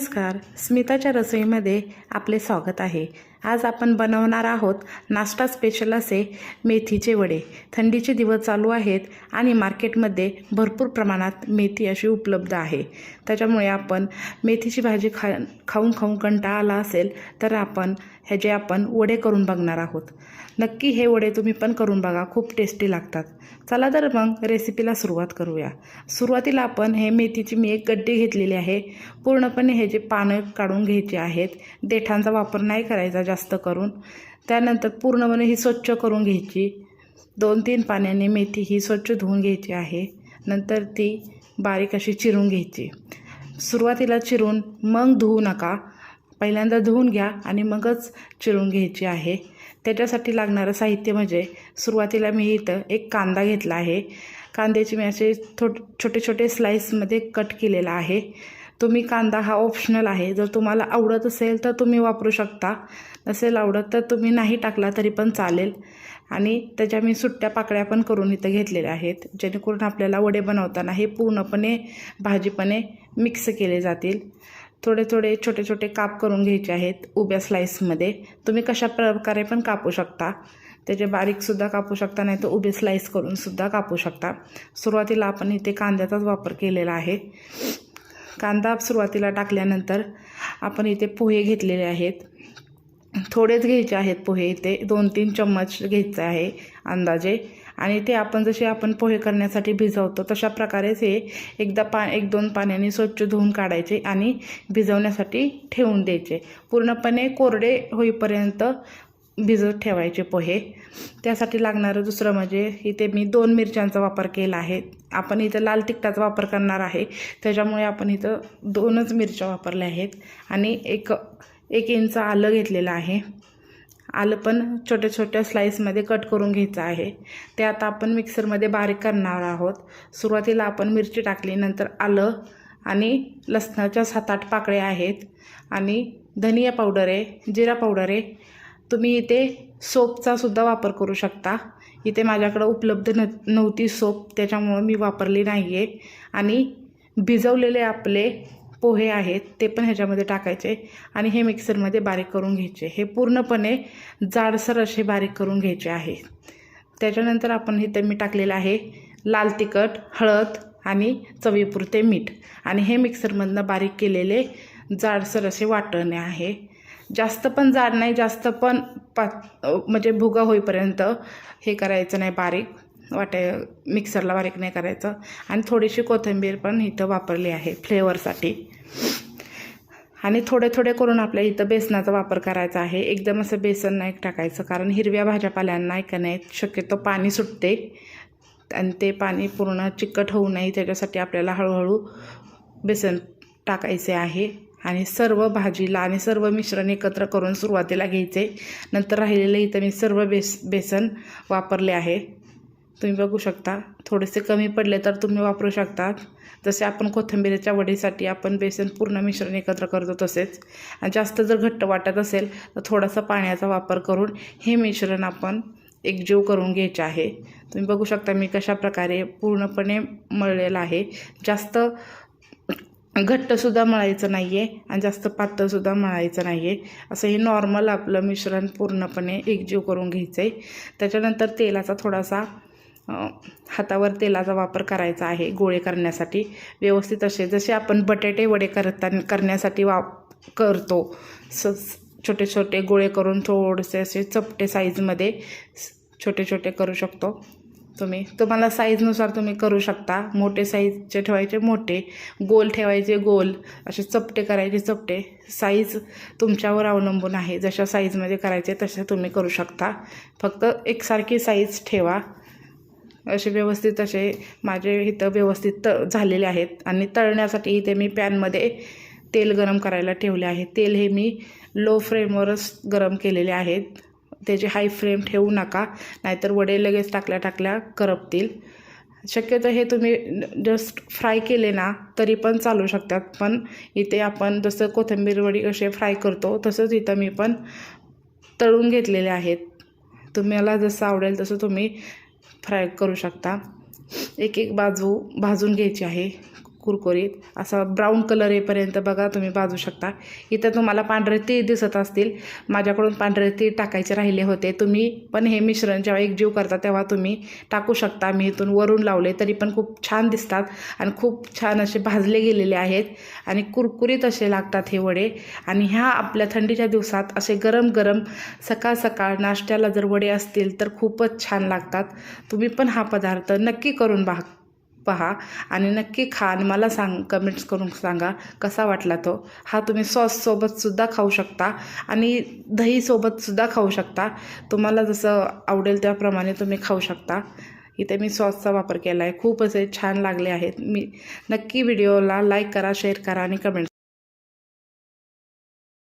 नमस्कार. स्मिताच्या रसोईमध्ये आपले स्वागत आहे. आज आपण बनवणार आहोत नाश्ता स्पेशल असे मेथीचे वडे. थंडीचे दिवस चालू आहेत आणि मार्केटमध्ये भरपूर प्रमाणात मेथी अशी उपलब्ध आहे. त्याच्यामुळे आपण मेथीची भाजी खा खाऊन खाऊन कंटाळा आला असेल तर आपण ह्याचे आपण वडे करून बघणार आहोत. नक्की हे वडे तुम्ही पण करून बघा खूप टेस्टी लागतात. चला तर मग रेसिपीला सुरुवात करूया. सुरुवातीला आपण हे मेथीची मी एक गड्डी घेतलेली आहे. पूर्णपणे हे जे पानं काढून घ्यायचे आहेत देठांचा वापर नाही करायचा जास्त करून. त्यानंतर पूर्णपणे ही स्वच्छ करून घ्यायची. दोन तीन पाण्याने मेथी ही स्वच्छ धुवून घ्यायची आहे. नंतर ती बारीक अशी चिरून घ्यायची. सुरुवातीला चिरून मग धुवू नका. पहिल्यांदा धुवून घ्या आणि मगच चिरून घ्यायची आहे. त्याच्यासाठी लागणारं साहित्य म्हणजे सुरुवातीला मी इथं एक कांदा घेतला आहे. कांद्याचे मी असे थो छोटे छोटे स्लाईसमध्ये कट केलेला आहे. तुम्ही कांदा हा ऑप्शनल आहे. जर तुम्हाला आवडत असेल तर तुम्ही वापरू शकता. नसेल आवडत तर तुम्ही नाही टाकला तरी पण चालेल. आणि त्याच्या मी सुट्ट्या पाकळ्या पण करून इथं घेतलेल्या आहेत. जेणेकरून आपल्याला वडे बनवताना हे पूर्णपणे भाजीपणे मिक्स केले जातील. थोडे थोडे छोटे छोटे काप करून घ्यायचे आहेत उभ्या स्लाईसमध्ये तुम्ही कशा प्रकारे पण कापू शकता. त्याचे बारीकसुद्धा कापू शकता नाही तर उभे स्लाईस करूनसुद्धा कापू शकता. सुरुवातीला आपण इथे कांद्याचाच वापर केलेला आहे. कांदा सुरुवातीला टाकल्यानंतर आपण इथे पोहे घेतलेले आहेत. थोडेच घ्यायचे आहेत पोहे. इथे दोन तीन चम्मच घ्यायचे आहे अंदाजे. आणि ते आपण जसे आपण पोहे करण्यासाठी भिजवतो तशा प्रकारेच हे एकदा पा एक दोन पाण्याने स्वच्छ धुवून काढायचे आणि भिजवण्यासाठी ठेवून द्यायचे. पूर्णपणे कोरडे होईपर्यंत भिजत ठेवायचे पोहे. त्यासाठी लागणारं दुसरं म्हणजे इथे मी दोन मिरच्यांचा वापर केला आहे. आपण इथं लाल तिखटाचा वापर करणार आहे. त्याच्यामुळे आपण इथं दोनच मिरच्या वापरल्या आहेत. आणि एक एक इंच आलं घेतलेलं आहे. आलं पण छोट्या छोट्या स्लाईसमध्ये कट करून घ्यायचं आहे. ते आता आपण मिक्सरमध्ये बारीक करणार आहोत. सुरुवातीला आपण मिरची टाकली नंतर आलं आणि लसणाच्या सात आठ पाकळ्या आहेत. आणि धनिया पावडर आहे जिरा पावडर आहे. तुम्ही इथे सोपचा सुद्धा वापर करू शकता. इथे माझ्याकडं उपलब्ध न नव्हती सोप त्याच्यामुळं मी वापरली नाही आहे आणि भिजवलेले आपले पोहे आहेत ते पण ह्याच्यामध्ये टाकायचे आणि हे मिक्सरमध्ये बारीक करून घ्यायचे. हे पूर्णपणे जाडसर असे बारीक करून घ्यायचे आहे. त्याच्यानंतर आपण इथे मी टाकलेलं आहे लाल तिखट हळद आणि चवीपुरते मीठ. आणि हे मिक्सरमधनं बारीक केलेले जाडसर असे वाटणे आहे. जास्त पण जाड नाही जास्त पण पा म्हणजे भुगा होईपर्यंत हे करायचं नाही बारीक. वाटे मिक्सरला बारीक नाही करायचं. आणि थोडीशी कोथिंबीर पण इथं वापरली आहे फ्लेवरसाठी आणि थोडे थोडे करून आपल्या इथं बेसनाचा वापर करायचा आहे. एकदम असं बेसन नाही टाकायचं कारण हिरव्या भाज्यापाल्यांना ऐका नाही शक्यतो पाणी सुटते. आणि ते पाणी पूर्ण चिकट होऊ नये त्याच्यासाठी आपल्याला हळूहळू बेसन टाकायचे आहे. आणि सर्व भाजीला आणि सर्व मिश्रण एकत्र करून सुरुवातीला घ्यायचे. नंतर राहिलेलं इथं मी सर्व बेस बेसन वापरले आहे. तुम्ही बघू शकता. थोडेसे कमी पडले तर तुम्ही वापरू शकता जसे आपण कोथिंबीरीच्या वडीसाठी आपण बेसन पूर्ण मिश्रण एकत्र करतो तसेच. आणि जास्त जर घट्ट वाटत असेल तर थोडासा पाण्याचा वापर करून हे मिश्रण आपण एकजीव करून घ्यायचे आहे. तुम्ही बघू शकता मी कशा प्रकारे पूर्णपणे मळलेलं आहे. जास्त घट्टसुद्धा मळायचं नाही आहे आणि जास्त पातळसुद्धा मळायचं नाही आहे असं हे नॉर्मल आपलं मिश्रण पूर्णपणे एकजीव करून घ्यायचं आहे त्याच्यानंतर तेलाचा थोडासा हातावर तेलाचा वापर करायचा आहे गोळे करण्यासाठी. व्यवस्थित असे जसे आपण बटाटे वडे करता करण्यासाठी वाप करतो स छोटे छोटे गोळे करून थोडेसे असे चपटे साईजमध्ये छोटे छोटे करू शकतो. तुम्ही तुम्हाला साईजनुसार तुम्ही करू शकता. मोठे साईजचे ठेवायचे मोठे गोल ठेवायचे गोल असे चपटे करायचे चपटे. साईज तुमच्यावर अवलंबून आहे. जशा साईजमध्ये करायचे तसे तुम्ही करू शकता. फक्त एकसारखी साईज ठेवा. असे व्यवस्थित असे माझे इथं व्यवस्थित त झालेले आहेत. आणि तळण्यासाठी इथे मी पॅनमध्ये तेल गरम करायला ठेवले आहे. तेल हे मी लो फ्लेमवरच गरम केलेले आहेत. त्याचे हाय फ्लेम ठेवू नका नाहीतर वडे लगेच टाकल्या टाकल्या करपतील. शक्यतो हे तुम्ही जस्ट फ्राय केले ना तरी पण चालू शकतात. पण इथे आपण जसं कोथिंबीर वडी असे फ्राय करतो तसंच इथं मी पण तळून घेतलेले आहेत. तुम्हाला जसं आवडेल तसं तुम्ही फ्राय करू शकता. एक एक बाजू भाजून घ्यायची आहे. कुरकुरीत असा ब्राऊन कलर येईपर्यंत बघा तुम्ही भाजू शकता. इथं तुम्हाला पांढरे तीळ दिसत असतील. माझ्याकडून पांढरे तीळ टाकायचे राहिले होते. तुम्ही पण हे मिश्रण जेव्हा एकजीव करता तेव्हा तुम्ही टाकू शकता. मी इथून वरून लावले तरी पण खूप छान दिसतात आणि खूप छान असे भाजले गेलेले आहेत आणि कुरकुरीत असे लागतात हे वडे. आणि ह्या आपल्या थंडीच्या दिवसात असे गरम गरम सकाळ सकाळ नाश्त्याला जर वडे असतील तर खूपच छान लागतात. तुम्ही पण हा पदार्थ नक्की करून बघा. पहा. आणि नक्की खा आणि मला सांग कमेंट्स करून सांगा कसा वाटला तो. हा तुम्ही सॉससोबतसुद्धा खाऊ शकता आणि दहीसोबतसुद्धा खाऊ शकता. तुम्हाला जसं आवडेल त्याप्रमाणे तुम्ही खाऊ शकता. इथे मी सॉसचा वापर केला आहे खूप असे छान लागले आहेत. मी नक्की व्हिडिओला लाईक करा शेअर करा आणि कमेंट्स